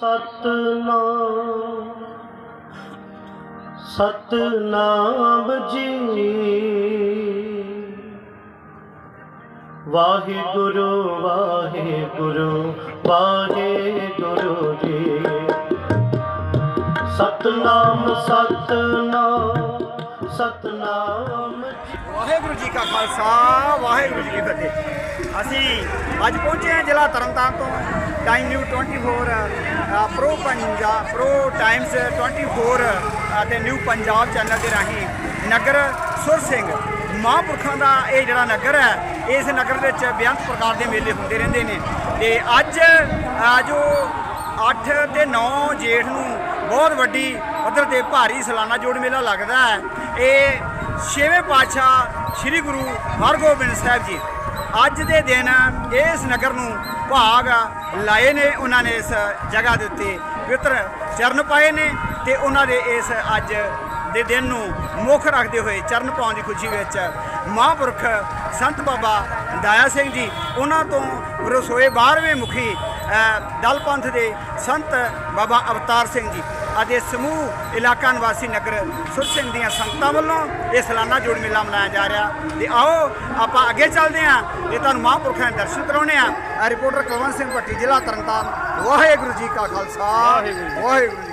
ਸਤਨਾਮ ਸਤਨਾਮ ਜੀ। ਵਾਹਿਗੁਰੂ ਵਾਹਿਗੁਰੂ ਵਾਹਿਗੁਰੂ ਜੀ। ਸਤਨਾਮ ਸਤਨਾਮ ਸਤਨਾਮ ਜੀ। ਵਾਹਿਗੁਰੂ ਜੀ ਕਾ ਖਾਲਸਾ, ਵਾਹਿਗੁਰੂ ਜੀ ਕੀ ਫਤਿਹ। ਅਸੀਂ ਅੱਜ ਪਹੁੰਚੇ ਹਾਂ ਜ਼ਿਲ੍ਹਾ ਤਰਨਤਾਰਨ ਤੋਂ। ਟਾਈਮ ਨਿਊ 24 ਅ, ਪ੍ਰੋ ਪੰਜਾਬ ਪ੍ਰੋ ਟਾਈਮਸ 24 ਅ, ਤੇ ਨਿਊ ਪੰਜਾਬ ਚੈਨਲ ਦੇ ਰਾਹੀਂ ਨਗਰ ਸੁਰ ਸਿੰਘ ਮਹਾਂਪੁਰਖਾਂ ਦਾ ਇਹ ਜਿਹੜਾ ਨਗਰ ਹੈ ਇਸ ਨਗਰ ਵਿੱਚ ਬੇਅੰਤ ਪ੍ਰਕਾਰ ਦੇ ਮੇਲੇ ਹੁੰਦੇ ਰਹਿੰਦੇ ਨੇ। ਤੇ ਅੱਜ ਜੋ 8 ਤੇ 9 ਜੇਠ ਨੂੰ ਬਹੁਤ ਵੱਡੀ ਪੱਧਰ ਤੇ ਭਾਰੀ ਸਾਲਾਨਾ ਜੋੜ ਮੇਲਾ ਲੱਗਦਾ ਹੈ ਇਹ ਛੇਵੇਂ ਪਾਤਸ਼ਾਹ ਸ੍ਰੀ ਗੁਰੂ ਹਰਗੋਬਿੰਦ ਸਾਹਿਬ ਜੀ। ਅੱਜ ਦੇ ਦਿਨ ਇਸ ਨਗਰ ਨੂੰ ਭਾਗ ਲਾਏ ਨੇ, ਉਹਨਾਂ ਨੇ ਇਸ ਜਗ੍ਹਾ ਦੇ ਉੱਤੇ ਪਵਿੱਤਰ ਚਰਨ ਪਾਏ ਨੇ ਤੇ ਉਹਨਾਂ ਦੇ ਇਸ ਅੱਜ ਦੇ ਦਿਨ ਨੂੰ ਮੁੱਖ ਰੱਖਦੇ ਹੋਏ ਚਰਨ ਪਾਉਣ ਦੀ ਖੁਸ਼ੀ ਵਿੱਚ ਮਹਾਂਪੁਰਖ ਸੰਤ ਬਾਬਾ ਦਾਇਆ ਸਿੰਘ ਜੀ ਉਹਨਾਂ ਤੋਂ ਰਸੋਏ 12ਵੇਂ ਮੁਖੀ ਦਲ ਪੰਥ ਦੇ ਸੰਤ ਬਾਬਾ ਅਵਤਾਰ ਸਿੰਘ ਜੀ ਅਤੇ ਸਮੂਹ ਇਲਾਕਾ ਨਿਵਾਸੀ ਨਗਰ ਸੁਰ ਸਿੰਘ ਦੀਆਂ ਸੰਗਤਾਂ ਵੱਲੋਂ ਇਹ ਸਾਲਾਨਾ ਜੋੜ ਮੇਲਾ ਮਨਾਇਆ ਜਾ ਰਿਹਾ। ਤੇ ਆਓ ਆਪਾਂ ਅੱਗੇ ਚੱਲਦੇ ਹਾਂ ਤੇ ਤੁਹਾਨੂੰ ਮਹਾਂਪੁਰਖਾਂ ਦੇ ਦਰਸ਼ਨ ਕਰਾਉਣੇ ਆ ਰਿਪੋਰਟਰ ਕੁਲਵੰਤ ਸਿੰਘ ਭੱਟੀ ਜ਼ਿਲ੍ਹਾ ਤਰਨਤਾਰਨ। ਵਾਹਿਗੁਰੂ ਜੀ ਕਾ ਖਾਲਸਾ। ਵਾਹਿਗੁਰੂ ਜੀ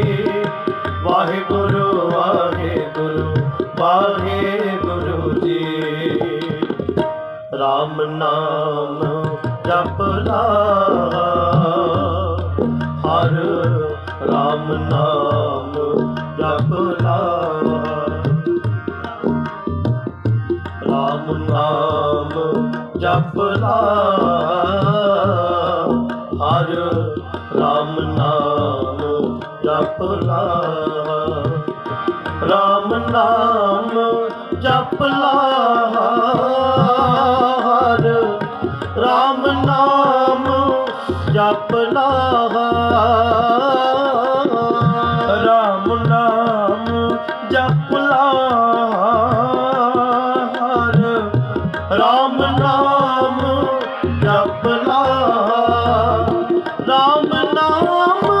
ਹਰ ਰਾਮ ਨਾਮ ਜਪ ਲਾਵਾ ਰਾਮ ਨਾਮ ਜਪ ਹਰ ਰਾਮ ਨਾਮ ਜਪ ਲਾਵਾ ਰਾਮ ਨਾਮ ਜਪ ਲਾਵਾ राम नाम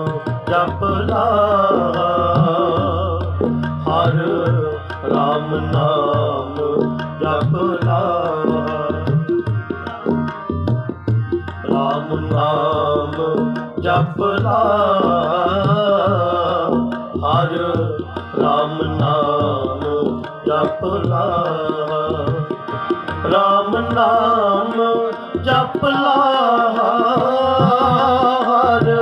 ਜਪ ਲਾਹਾ ਹਰ ਰਾਮ ਨਾਮ ਜਪ ਲਾਹਾ ਰਾਮ ਨਾਮ ਹਰ ਰਾਮ ਨਾਮ ਜਪ ਲਾਹਾ ਰਾਮ ਨਾਮ ਹਰ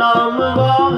ਸਤਨਾਮ ਵਾਹਿਗੁਰੂ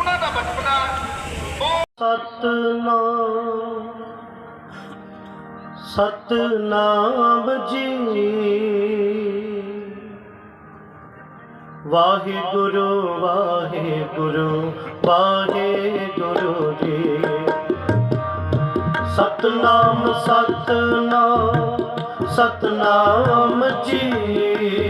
ਉਹਨਾਂ ਦਾ ਬਚਪਨਾ ਸਤਨਾਮ ਸਤਨਾਮ ਜੀ। ਵਾਹਿਗੁਰੂ ਵਾਹਿਗੁਰੂ ਵਾਹਿਗੁਰੂ ਜੀ। ਸਤਨਾਮ ਸਤਨਾਮ ਸਤਨਾਮ ਜੀ।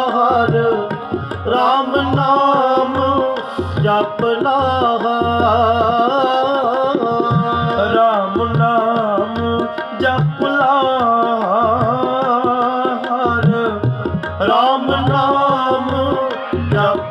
ਨਾਮ ਜਪ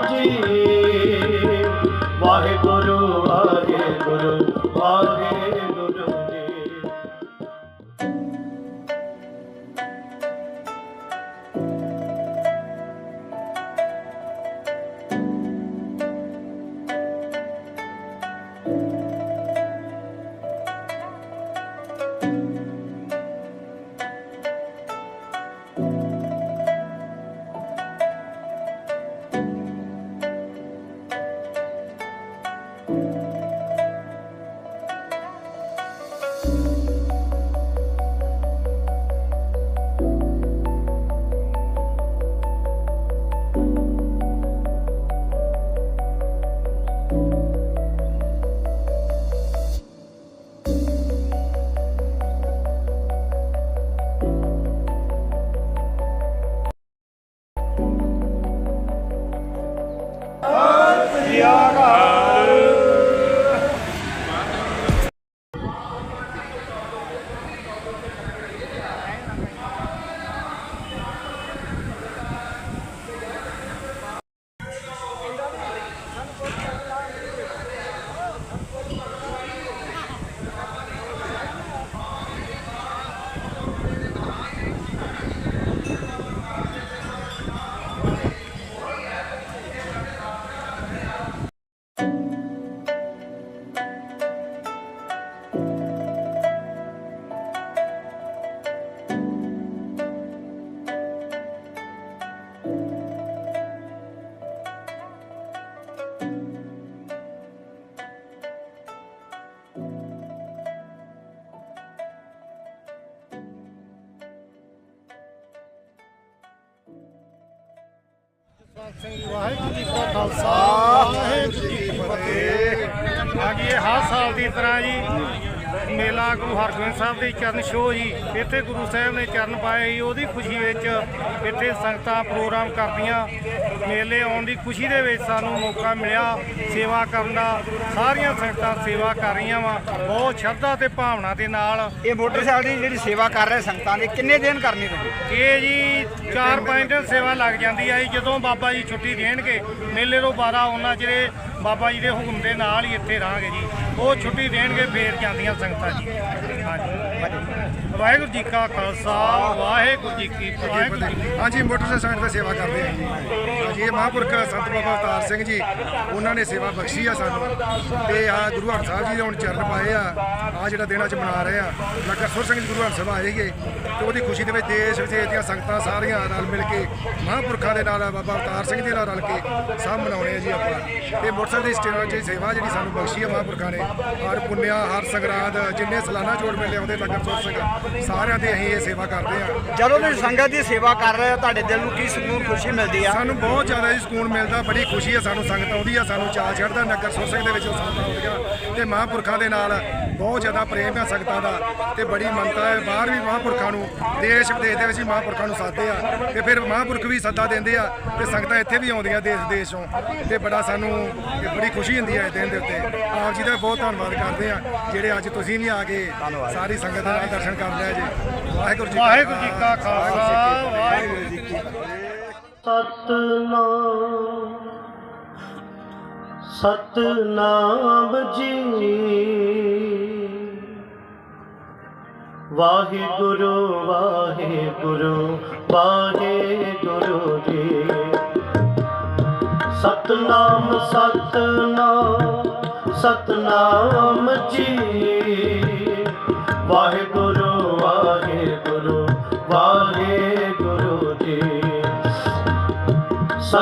ਵਾਹਿਗੁਰੂ ਜੀ ਕਾ ਖਾਲਸਾ, ਵਾਹਿਗੁਰੂ ਜੀ ਕੀ ਫਤਿਹ। ਹਾਂਜੀ ਇਹ ਹਰ ਸਾਲ ਦੀ ਤਰ੍ਹਾਂ ਜੀ। ਮੇਲਾ ਗੁਰੂ ਹਰਗੋਬਿੰਦ ਸਾਹਿਬ ਦੇ ਚਰਨ ਛੋਹ ਜੀ। ਇੱਥੇ ਗੁਰੂ ਸਾਹਿਬ ਨੇ ਚਰਨ ਪਾਏ ਸੀ। ਉਹਦੀ ਖੁਸ਼ੀ ਵਿੱਚ ਇੱਥੇ ਸੰਗਤਾਂ ਪ੍ਰੋਗਰਾਮ ਕਰਦੀਆਂ। ਮੇਲੇ ਆਉਣ ਦੀ ਖੁਸ਼ੀ ਦੇ ਵਿੱਚ ਸਾਨੂੰ ਮੌਕਾ ਮਿਲਿਆ ਸੇਵਾ ਕਰਨ ਦਾ। ਸਾਰੀਆਂ ਸੰਗਤਾਂ ਸੇਵਾ ਕਰ ਰਹੀਆਂ ਵਾ। ਬਹੁਤ ਸ਼ਰਧਾ ਤੇ ਭਾਵਨਾ ਦੇ ਨਾਲ ਇਹ ਮੋਟਰਸਾਈਕਲ ਦੀ ਜਿਹੜੀ ਸੇਵਾ ਕਰ ਰਹੇ ਸੰਗਤਾਂ ਦੀ ਕਿੰਨੇ ਦਿਨ ਕਰਨੀ ਪੈਂਦੀ? ਇਹ ਜੀ 4-5 ਦਿਨ ਸੇਵਾ ਲੱਗ ਜਾਂਦੀ ਆ ਜੀ। ਜਦੋਂ ਬਾਬਾ ਜੀ ਛੁੱਟੀ ਦੇਣਗੇ ਮੇਲੇ ਤੋਂ ਬਾਅਦ ਉਹਨਾਂ ਜਿਹੜੇ ਬਾਬਾ ਜੀ ਦੇ ਹੁਕਮ ਦੇ ਨਾਲ ਹੀ ਇੱਥੇ ਰਹਾਂਗੇ ਜੀ। ਉਹ ਛੁੱਟੀ ਦੇਣਗੇ, ਫੇਰ ਜਾਂਦੀਆਂ ਸੰਗਤਾਂ ਜੀ। ਹਾਂਜੀ। ਵਾਹਿਗੁਰੂ ਜੀ ਕਾ ਖਾਲਸਾ, ਵਾਹਿਗੁਰੂ ਜੀ ਕੀ ਫਤਿਹ। ਹਾਂਜੀ ਮੋਟਰਸਾਈਕਲ ਦੀ ਸੇਵਾ ਕਰਦੇ ਹਾਂ ਜੀ। ਹਾਂਜੀ, ਇਹ ਮਹਾਂਪੁਰਖ ਸੰਤ ਬਾਬਾ ਅਵਤਾਰ ਸਿੰਘ ਜੀ, ਉਹਨਾਂ ਨੇ ਸੇਵਾ ਬਖਸ਼ੀ ਆ ਸਾਨੂੰ। ਤੇ ਆ ਗੁਰੂ ਹਰ ਸਾਹਿਬ ਜੀ ਦੇ ਹੁਣ ਚਰਨ ਪਾਏ ਆ। ਆ ਜਿਹੜਾ ਦਿਨ ਅੱਜ ਮਨਾ ਰਹੇ ਆ ਨਗਰ ਸੁਰ ਸਿੰਘ ਜੀ ਗੁਰੂ ਹਰ ਸਾਹਿਬ ਆਏ ਸੀਗੇ ਤੇ ਉਹਦੀ ਖੁਸ਼ੀ ਦੇ ਵਿੱਚ ਦੇਸ਼ ਵਿਦੇਸ਼ ਦੀਆਂ ਸੰਗਤਾਂ ਸਾਰੀਆਂ ਰਲ ਮਿਲ ਕੇ, ਮਹਾਂਪੁਰਖਾਂ ਦੇ ਨਾਲ ਬਾਬਾ ਅਵਤਾਰ ਸਿੰਘ ਦੇ ਨਾਲ ਰਲ ਕੇ ਸਭ ਮਨਾਉਣੇ ਆ ਜੀ ਆਪਾਂ। ਤੇ ਮੋਟਰਸਾਈਕਲ ਦੀ ਸਟੇਸ਼ਨ ਦੀ ਸੇਵਾ ਜਿਹੜੀ ਸਾਨੂੰ ਬਖਸ਼ੀ ਆ ਮਹਾਂਪੁਰਖਾਂ ਨੇ। ਹਰ ਪੁੰਨਿਆ, ਹਰ ਸੰਗਰਾਂਦ, ਜਿੰਨੇ ਸਾਲਾਨਾ ਜੋੜ ਮੇਲੇ ਆਉਂਦੇ ਸਿੰਘ ਸਾਰਿਆਂ ਦੀ ਅਸੀਂ ਇਹ ਸੇਵਾ ਕਰਦੇ ਆ ਜਦੋਂ ਤੁਸੀਂ ਸੰਗਤ ਦੀ ਸੇਵਾ ਕਰ ਰਹੇ ਹੋ ਤੁਹਾਡੇ ਦਿਲ ਨੂੰ ਕੀ ਸਕੂਨ ਖੁਸ਼ੀ ਮਿਲਦੀ ਆ? ਸਾਨੂੰ ਬਹੁਤ ਜ਼ਿਆਦਾ ਜੀ ਸਕੂਨ ਮਿਲਦਾ ਬੜੀ ਖੁਸ਼ੀ ਹੈ ਸਾਨੂੰ ਸੰਗਤ ਆਉਂਦੀ ਆ ਸਾਨੂੰ ਚਾਅ ਚੜ੍ਹਦਾ ਨਗਰ ਸੁਰ ਸਿੰਘ ਦੇ ਵਿੱਚ ਸੰਗਤਾਂ ਆਉਂਦੀਆਂ ਤੇ ਮਹਾਂਪੁਰਖਾਂ ਦੇ ਨਾਲ ਬਹੁਤ ਜ਼ਿਆਦਾ ਪ੍ਰੇਮ ਹੈ ਸੰਗਤਾਂ ਦਾ ਤੇ ਬੜੀ ਮੰਨਤਾ ਹੈ। ਬਾਹਰ ਵੀ ਮਹਾਂਪੁਰਖਾਂ ਨੂੰ ਦੇਸ਼ ਵਿਦੇਸ਼ ਦੇ ਵਿੱਚ ਵੀ ਮਹਾਂਪੁਰਖਾਂ ਨੂੰ ਸਾਧਦੇ ਆ ਤੇ ਫਿਰ ਮਹਾਂਪੁਰਖ ਵੀ ਸੱਦਾ ਦਿੰਦੇ ਆ ਤੇ ਸੰਗਤਾਂ ਇੱਥੇ ਵੀ ਆਉਂਦੀਆਂ ਦੇਸ਼ ਦੇਸ਼ੋਂ ਤੇ ਬੜਾ ਸਾਨੂੰ ਬੜੀ ਖੁਸ਼ੀ ਹੁੰਦੀ ਹੈ ਇਸ ਦਿਨ ਦੇ ਉੱਤੇ। ਆਪ ਜੀ ਦਾ ਬਹੁਤ ਧੰਨਵਾਦ ਕਰਦੇ ਆ ਜਿਹੜੇ ਅੱਜ ਤੁਸੀਂ ਵੀ ਆ ਕੇ ਸਾਰੀ ਸੰਗਤ ਦੇ ਨਾਲ ਦਰਸ਼ਨ ਕਰ ਲਿਆ ਜੀ। ਵਾਹਿਗੁਰੂ ਜੀ ਵਾਹਿਗੁਰੂ ਜੀ ਕਾ ਖਾਲਸਾ। ਵਾਹਿਗੁਰੂ ਜੀ ਕੀ ਸਤਨਾਮ ਸਤਨਾਮ ਜੀ। ਵਾਹਿਗੁਰੂ ਵਾਹਿਗੁਰੂ ਵਾਹਿਗੁਰੂ ਜੀ। ਸਤਨਾਮ ਸਤਨਾਮ ਸਤਨਾਮ ਜੀ।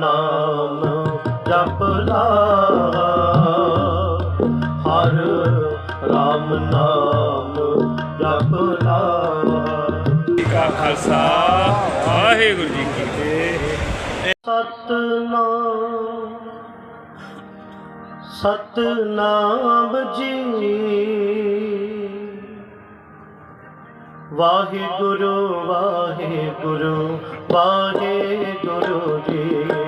ਨਾਮ ਜਪ ਲਾ ਹਰ ਰਾਮ ਨਾਮ ਜਪ ਲਾ ਕਾ ਖਾਲਸਾ ਵਾਹਿਗੁਰੂ ਜੀ ਕੀ ਫਤਿਹ। ਸਤਨਾਮ ਸਤਨਾਮ ਜੀ। ਵਾਹਿਗੁਰੂ ਵਾਹਿਗੁਰੂ ਵਾਹਿਗੁਰੂ ਜੀ।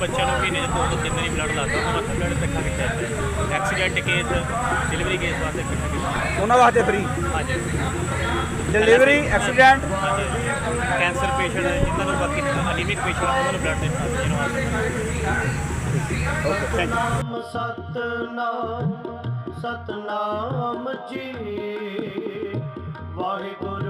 ਬੱਚਿਆਂ ਨੂੰ ਮਹੀਨੇ 'ਚ ਦੋ ਤੋਂ ਤਿੰਨ ਵਾਰੀ ਬਲੱਡ ਲੱਗਦਾ ਉਹਨਾਂ ਵਾਸਤੇ ਬਲੱਡ ਇਕੱਠਾ ਕੀਤਾ ਹੈ। ਐਕਸੀਡੈਂਟ ਕੇਸ ਡਿਲੀਵਰੀ ਕੇਸ ਵਾਸਤੇ ਇਕੱਠਾ ਕੀਤਾ। ਉਹਨਾਂ ਵਾਸਤੇ ਫ੍ਰੀ ਹਾਂਜੀ। ਡਿਲੀਵਰੀ ਐਕਸੀਡੈਂਟ ਕੈਂਸਰ ਪੇਸ਼ੈਂਟ ਜਿਨ੍ਹਾਂ ਨੂੰ ਬਾਕੀ ਅਨੀਮਿਕ ਪੇਸ਼ੈਂਟ ਉਹਨਾਂ ਨੂੰ ਬਲੱਡ ਦੇ ਦੇਣ ਵਾਸਤੇ। ਸਤਨਾਮ ਸਤਨਾਮ ਸਤਨਾਮ ਜੀ। ਵਾਹਿਗੁਰੂ